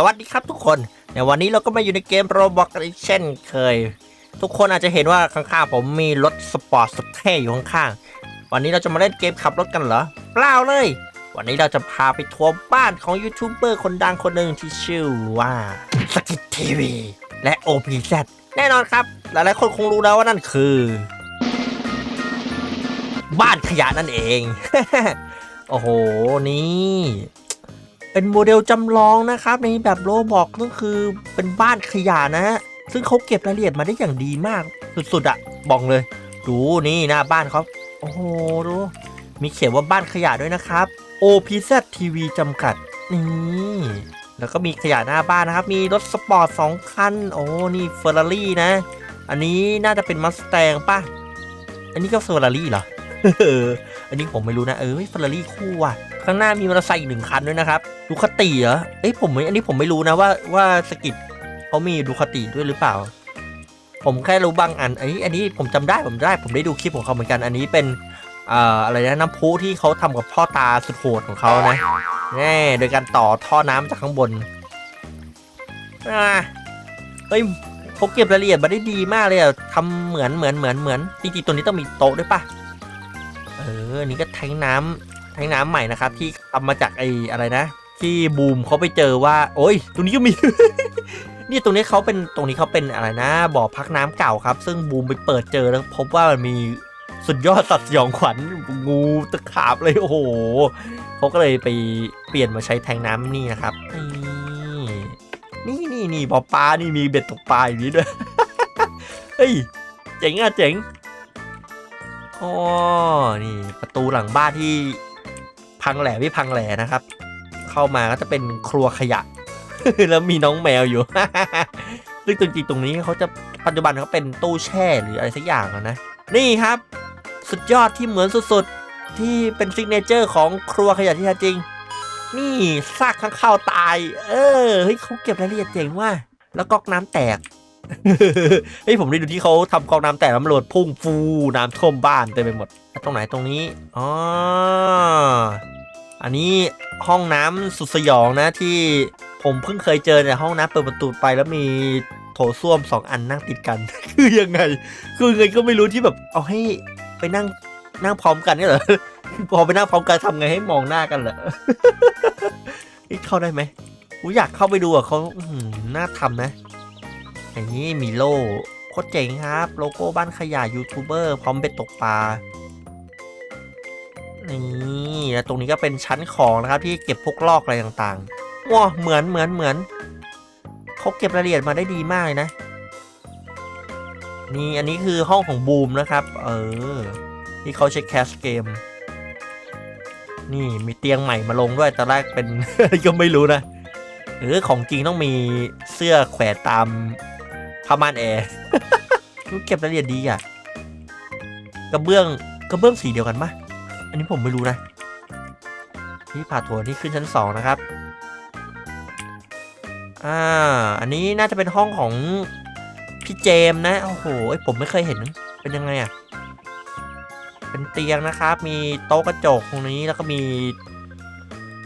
สวัสดีครับทุกคนในวันนี้เราก็มาอยู่ในเกมโรบอกกันอีกเช่นเคย ทุกคนอาจจะเห็นว่าข้างๆผมมีรถสปอร์ตสุดเท่อยู่ข้างๆ วันนี้เราจะมาเล่นเกมขับรถกันเหรอ เปล่าเลย วันนี้เราจะพาไปทัวร์บ้านของยูทูบเบอร์คนดังคนหนึ่งที่ชื่อว่าสกิททีวีและ OPZ แน่นอนครับ หลายๆคนคงรู้แล้วว่านั่นคือ บ้านขยะนั่นเอง โอ้โห นี่ เป็นโมเดลจำลองนะครับ ในแบบโลบอกก็คือเป็นบ้านขยะนะฮะซึ่งเขาเก็บรายละเอียดมาได้อย่างดีมากสุดๆอะบอกเลย ดูนี่หน้าบ้านเขาโอ้โหดูมีเขียนว่าบ้านขยะด้วยนะครับ OPZ TV จำกัด นี่ แล้วก็มีขยะหน้าบ้านนะครับ มีรถสปอร์ตสองคัน โอ้ นี่เฟอร์รารี่นะ อันนี้น่าจะเป็นมัสแตงป่ะ อันนี้ก็เฟอร์รารี่เหรอ อันนี้ผมไม่รู้นะเออเฟอร์รารี่คู่ว่ะข้างหน้ามีมอเตอร์ไซค์อีกหนึ่งคันด้วยนะครับดูคาติเหรอเอ้ยผมไม่อันนี้ผมไม่รู้นะว่าว่าสกิทเขามีดูคาติด้วยหรือเปล่า ผมแค่รู้บางอันไอ้อันนี้ผมจำได้ผมได้ ผมได้ดูคลิปของเขาเหมือนกันอันนี้เป็นออะไรนะน้ำพุที่เขาทำกับพ่อตาสุดโหดของเขานะแน่โดยการต่อท่อน้ำจากข้างบนเฮ้ยเขาเก็บรายละเอียดมาได้ดีมากเลยอะทำเหมือนเหมือนเหมือนเหมือนจริงๆตัวนี้ต้องมีโต๊ะด้วยปะ เออ นี่ก็แทงน้ำแทงน้ำใหม่นะครับ ที่ทำมาจากไอ้อะไรนะ ที่บูมเขาไปเจอว่า โอ้ยตรงนี้ก็มี นี่ตรงนี้เขาเป็นตรงนี้เขาเป็นอะไรนะบ่อพักน้ำเก่าครับ ซึ่งบูมไปเปิดเจอแล้วพบว่ามันมีสุดยอดสัตว์สยองขวัญงูตะขาบเลยโอ้โหเขาก็เลยไปเปลี่ยนมาใช้แทงน้ำนี่นะครับนี่นี่นี่นี่บ่อปลานี่มีเบ็ดตกปลาอย่างนี้ด้วยเฮ้ยเจ๋งอะเจ๋ง อ๋อนี่ประตูหลังบ้านที่พังแหล่ไม่พังแหล่นะครับ เข้ามาก็จะเป็นครัวขยะ แล้วมีน้องแมวอยู่ ซึ่งจริงๆตรงนี้เขาจะปัจจุบันเขาเป็นตู้แช่หรืออะไรสักอย่างนะ นี่ครับ สุดยอดที่เหมือนสุดๆ ที่เป็นซิกเนเจอร์ของครัวขยะที่แท้จริง นี่ซากข้างข้าวตาย เออเฮ้ยเขาเก็บรายละเอียดเจ๋งว่ะแล้วก๊อกน้ำแตก เฮ้ยผมได้ดูที่เขาทำกองน้ำแตกน้ำโหลดพุ่งฟูน้ำท่วมบ้านเต็มไปหมด ตรงไหนตรงนี้อ๋ออันนี้ห้องน้ำสุดสยองนะที่ผมเพิ่งเคยเจอในห้องน้ำเปิดประตูไปแล้วมีโถส้วมสองอันนั่งติดกัน คือยังไง คือไงก็ไม่รู้ที่แบบ เอาให้ไปนั่งนั่งพร้อมกันนี่เหรอพอไปนั่งพร้อมกันทำไงให้มองหน้ากันเหรอนี่เข้าได้ไหมอยากเข้าไปดูอะเขาน่าทำนะ อย่างนี้มีโล่โคตรเจ๋งครับ โลโก้บ้านขยะยูทูบเบอร์พร้อมไปตกปลานี่แล้วตรงนี้ก็เป็นชั้นของนะครับที่เก็บพวกลอกอะไรต่างๆว้าเหมือนเหมือนเหมือนเขาเก็บรายละเอียดมาได้ดีมากเลยนะ นี่อันนี้คือห้องของบูมนะครับ เออ ที่เขาใช้แคสเกม นี่มีเตียงใหม่มาลงด้วยตอนแรกเป็น ก็ไม่รู้นะ เออของจริงต้องมีเสื้อแขวนตาม ผ้าม่านแอร์รู้เก็บรายละเอียดดีอะกระเบื้องกระเบื้องสีเดียวกันปะอันนี้ผมไม่รู้นะที่ผ่าถั่วที่ขึ้นชั้นสองนะครับอ่าอันนี้น่าจะเป็นห้องของพี่เจมส์นะโอ้โหเอ้ยผมไม่เคยเห็นเป็นยังไงอะเป็นเตียงนะครับ มีโต๊ะกระจกตรงนี้แล้วก็มี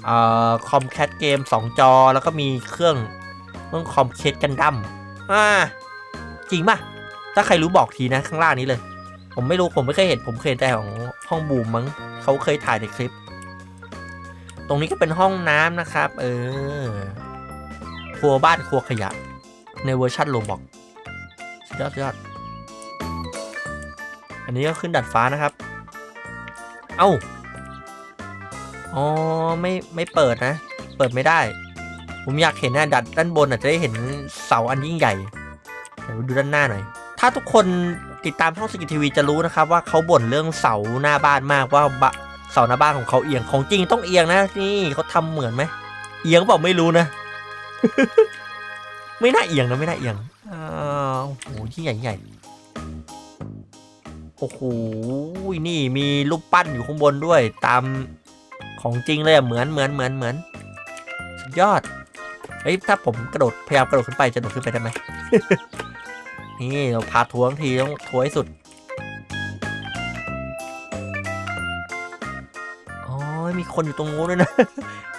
เอ่อคอมแคทเกม 2 จอ แล้วก็มีเครื่องเครื่องคอมเคทกันดั้มอ่า จริงป่ะ ถ้าใครรู้บอกทีนะข้างล่างนี้เลย ผมไม่รู้ผมไม่เคยเห็นผมเคยแต่ของห้องบูมมั้งเขาเคยถ่ายในคลิป ตรงนี้ก็เป็นห้องน้ำนะครับ เออ ครัวบ้านครัวขยะ ในเวอร์ชันโลบอกยอดยอดอันนี้ก็ขึ้นดัดฟ้านะครับ เอ้า อ๋อ ไม่ไม่เปิดนะ เปิดไม่ได้ ผมอยากเห็นนะดัดด้านบนอาจจะได้เห็นเสาอันยิ่งใหญ่ ดูด้านหน้าหน่อย ถ้าทุกคนติดตามช่องสกิททีวีจะรู้นะครับว่าเขาบ่นเรื่องเสาหน้าบ้านมากว่าเสาหน้าบ้านของเขาเอียงของจริงต้องเอียงนะนี่เขาทำเหมือนไหมเอียงเปล่าไม่รู้นะ ไม่น่าเอียงนะไม่น่าเอียงอ้าวโอ้โหยิ่ใหญ่ใหญ่โอ้โหนี่มีรูปปั้นอยู่ข้างบนด้วยตามของจริงเลยอะเหมือนเหมือนเหมือนเหมือนสุดยอดเฮ้ยถ้าผมกระโดดพยายามกระโดดขึ้นไปจะโดดขึ้นไปได้ไหม นี่เราพาทัวร์ทั้งทีต้องทัวร์ให้สุดอ๋อมีคนอยู่ตรงนู้นด้วยนะ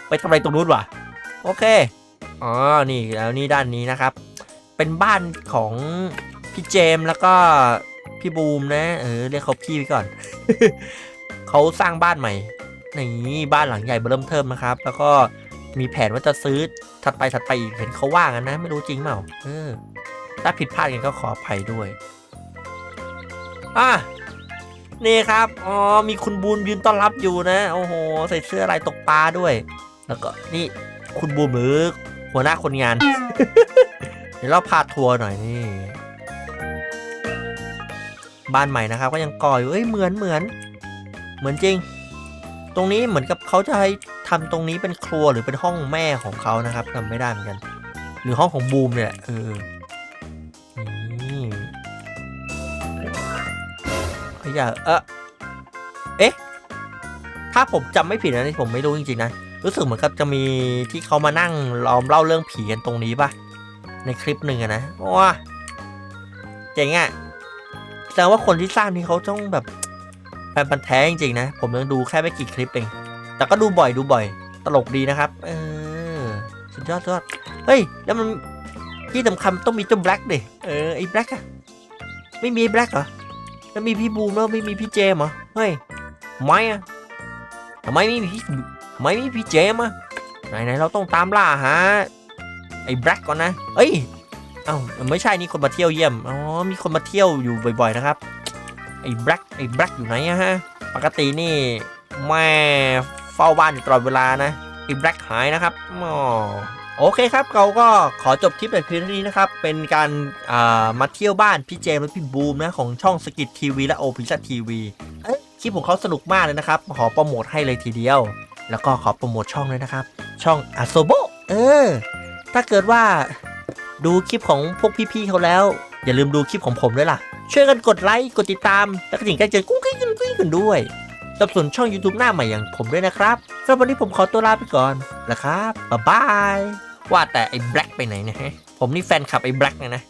ไปทำอะไรตรงนู้นวะโอเคอ๋อนี่แล้วนี่ด้านนี้นะครับ เป็นบ้านของพี่เจมแล้วก็พี่บูมนะ เออเรียกเขาพี่ไปก่อนเขาสร้างบ้านใหม่นี่บ้านหลังใหญ่เบิ่มเทิมนะครับ แล้วก็มีแผนว่าจะซื้อถัดไปถัดไปอีกเห็นเขาว่ากันนะ ไม่รู้จริงเปล่าเออ ถ้าผิดพลาดกันก็ขออภัยด้วย อะนี่ครับ อ๋อ มีคุณบูมยืนต้อนรับอยู่นะ โอ้โห ใส่เสื้อลายตกปลาด้วย แล้วก็นี่คุณบูมหรือหัวหน้าคนงาน เดี๋ยวเราพาทัวร์หน่อยนี่ บ้านใหม่นะครับ ก็ยังก่ออยู่เอ้ย เหมือนเหมือน เหมือนจริง ตรงนี้เหมือนกับเขาจะให้ทำตรงนี้เป็นครัวหรือเป็นห้องแม่ของเขานะครับจำไม่ได้เหมือนกัน หรือห้องของบูมเนี่ยเออ ขยะเออเอ๊ะ ถ้าผมจำไม่ผิดนะนี่ผมไม่รู้จริงๆนะ รู้สึกเหมือนกับจะมีที่เขามานั่งล้อมเล่าเรื่องผีกันตรงนี้ปะในคลิปหนึ่งอะนะว้าเจ๋งอะแสดงว่าคนที่สร้างนี่เขาต้องแบบแฟนพันธ์แท้จริงๆนะ ผมยังดูแค่ไม่กี่คลิปเอง แต่ก็ดูบ่อยดูบ่อย ตลกดีนะครับ เออ สุดยอดสุดยอด เฮ้ย แล้วมันที่สำคัญต้องมีเจ้าแบล็กดิ เออ ไอ้แบล็กอะไม่มีแบล็กเหรอ แล้วมีพี่บูมแล้วไม่มีพี่เจมส์เหรอเฮ้ยไม่อะทำไมไม่มีพี่ทำไมไม่มีพี่เจมส์อะไหนไหนเราต้องตามล่าหาไอ้แบล็กก่อนนะเอ้ยเอ้าไม่ใช่นี่คนมาเที่ยวเยี่ยมอ๋อมีคนมาเที่ยวอยู่บ่อยๆนะครับไอ้แบล็กไอ้แบล็กอยู่ไหนอะฮะปกตินี่แม่เฝ้าบ้านอยู่ตลอดเวลานะไอ้แบล็กหายนะครับอ๋อ โอเคครับเราก็ขอจบคลิปแต่เพียงเท่านี้นะครับ เป็นการามาเที่ยวบ้านพี่เจมส์และพี่บูมนะของช่องสกิททีวีและโอพิชัทีวีคลิปของเขาสนุกมากเลยนะครับ ขอโปรโมทให้เลยทีเดียว แล้วก็ขอโปรโมทช่องเลยนะครับ ช่องอาโซโบเออ ถ้าเกิดว่าดูคลิปของพวกพี่ๆเขาแล้ว อย่าลืมดูคลิปของผมด้วยล่ะ ช่วยกันกดไลค์กดติดตาม แล้วก็ถึงการเจอกุ้งกิ้งกุ้งกิ้งกันด้วย สับสนุนช่อง YouTube หน้าใหม่อย่างผมด้วยนะครับสำหรับวันนี้ผมขอตัวลาไปก่อนนะครับบ๊ายบายว่าแต่ไอ้แบล็กไปไหนเนะฮะผมนี่แฟนคลับไอ้แบล็กนะนะ